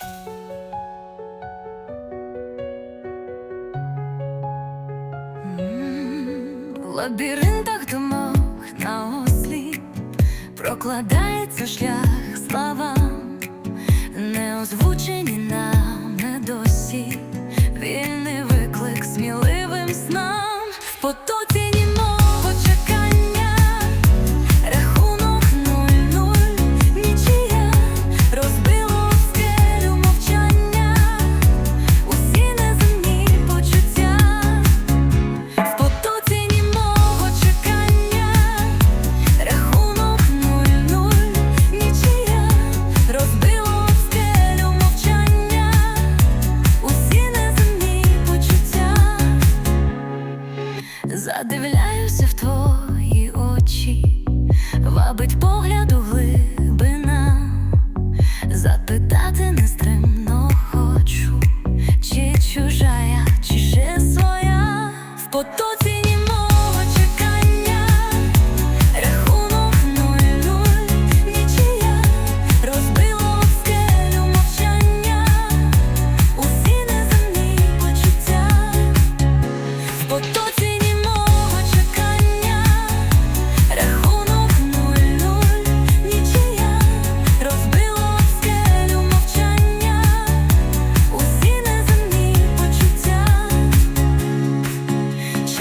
В лабіринтах думок на ослі прокладається шлях словам, не Задивляюся в твої очі, вабить погляду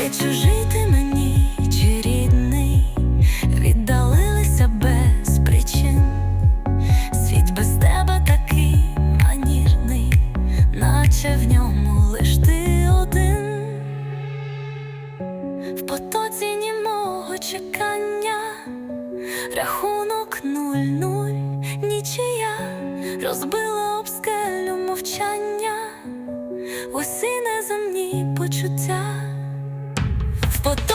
Чи чужий ти мені, чи рідний, віддалилися без причин. Світ без тебе такий манірний, наче в ньому лиш ти один. В потоці німого чекання, рахунок нуль-нуль, нічия розбила foto